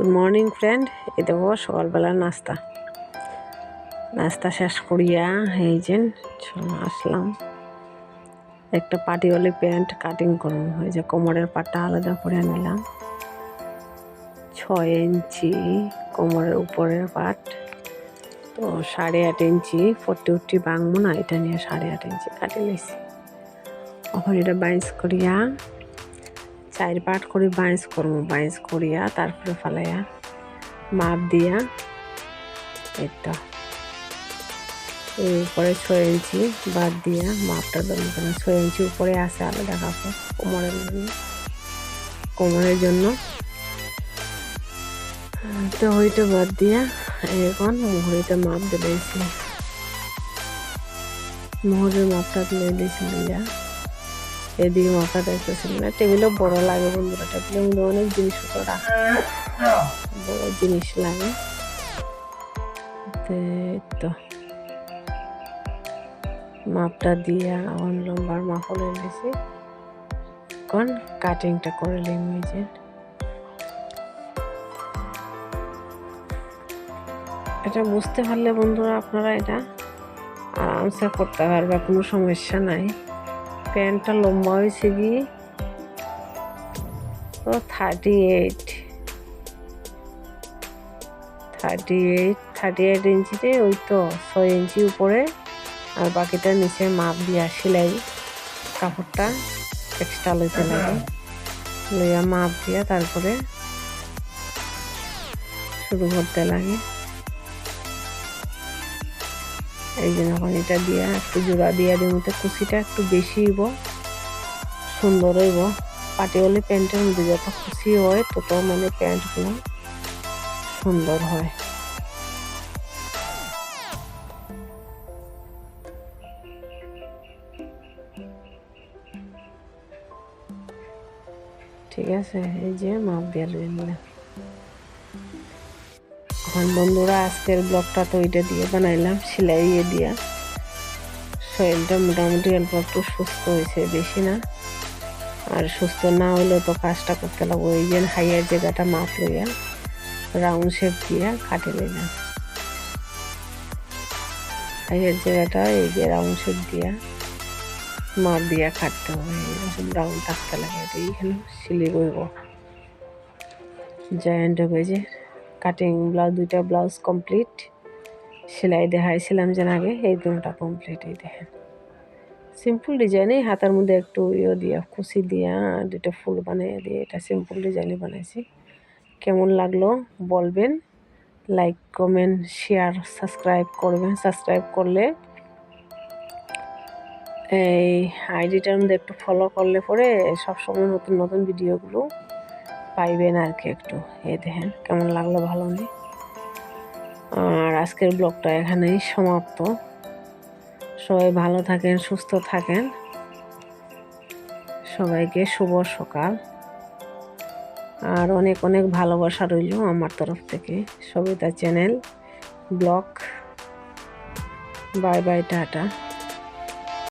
Good morning friend এই দেখো সকালবেলার নাস্তা। নাস্তা শেষ করিয়া, এই যে আসলাম। একটা পাটি হলে প্যান্ট কাটিং করুন ওই যে, কোমরের পাটটা আলাদা করে নিলাম। ছয় ইঞ্চি কোমরের উপরের পাট। তো সাড়ে আট ইঞ্চি, ফোরটি উঠটি বাংবো না, এটা নিয়ে সাড়ে আট ইঞ্চি কাটি নিয়েছি এখন এটা বাইন্স করিয়া চার পাট করে বাইন্স করব বাইন্স করিয়া তারপরে ফালাইয়া মাপ দিয়া এটা এই উপরে ছয় ইঞ্চি বাদ দিয়া মাপটা করে ছয় ইঞ্চি উপরে আছে আলাদা কাপড়, কোমরের জন্য। কোমরের জন্য। তো ওইটা বাদ দিয়া এখন মুহুরিতে মাপ দিয়েছি। মুহুরের মাপটা তুলে দিয়েছি দিয়া এদিকে মাথা দেখতেছিল না? টেবিলও বড় লাগে বন্ধুরা। মধ্যে অনেক জিনিসপত্র রাখা বড় জিনিস লাগে। তো। মাপটা দিয়ে এখন লম্বার মাপ করে নিয়েছি এখন কাটিংটা করে যে। এটা বুঝতে পারলে বন্ধুরা আপনারা এটা আরামসে করতে পারবে, কোনো সমস্যা নাই। প্যান্টটা লম্বা হয়েছে কি? তো thirty eight thirty eight thirty eight ইঞ্চিতে ওই তো ছয় ইঞ্চি উপরে। আর বাকিটা নিচে মাপ দিয়া সেলাই, কাপড়টা এক্সট্রা লইতে লাগে। লইয়া মাপ দিয়া তারপরে শুরু করতে লাগে। এই জন্য এখন এটা দিয়া একটু জোড়া দিয়া দিয়ে মধ্যে কুচিটা একটু বেশি হইব, সুন্দর হইব। পাটিওয়ালি প্যান্টের মধ্যে যত খুশি হয়, তত মানে প্যান্টগুলো সুন্দর হয়। ঠিক আছে, এই যে মাপ দিয়ে নিলাম এখন বন্ধুরা আজকের ব্লগটা তো ওইটা দিয়ে বানাইলাম, সেলাই ইয়ে দিয়া। শরীরটা মোটামুটি অল্প একটু সুস্থ হয়েছে, বেশি না। আর সুস্থ না হলেও তো কাজটা করতে লাগবো, ওই যে হাইয়ার জায়গাটা মাপ লইয়া রাউন্ড শেপ দিয়া কাটে লইলাম হাইয়ার জায়গাটা এই যে রাউন্ড শেপ দিয়া মাপ দিয়া কাটতে হবে, এরকম রাউন্ড থাকতে লাগে এইখানে সিলি করব জয়েন্ট হবে যে। কাটিং ব্লাউজ দুইটা ব্লাউজ কমপ্লিট সেলাই দেখাইছিলাম যেন আগে, এই দুটা কমপ্লিট এই দেখেন। সিম্পল ডিজাইনে হাতের মধ্যে একটু ইয়ে দিয়া, কুচি দিয়া দুটো ফুল বানিয়ে দিয়ে এটা সিম্পল ডিজাইনে বানাইছি। কেমন লাগল বলবেন লাইক কমেন্ট শেয়ার সাবস্ক্রাইব করবেন। সাবস্ক্রাইব করলে এই আইডিটার মধ্যে একটু ফলো করলে পরে সবসময় নতুন নতুন ভিডিওগুলো পাইবেন আর কি একটু। এ দেখেন, কেমন লাগল ভালো নেই। আর আজকের ব্লগটা এখানেই সমাপ্ত। সবাই ভালো থাকেন, সুস্থ থাকেন। সবাইকে শুভ সকাল। আর অনেক অনেক ভালোবাসা রইল আমার তরফ থেকে। Sabita channel, blog. Bye bye, tata.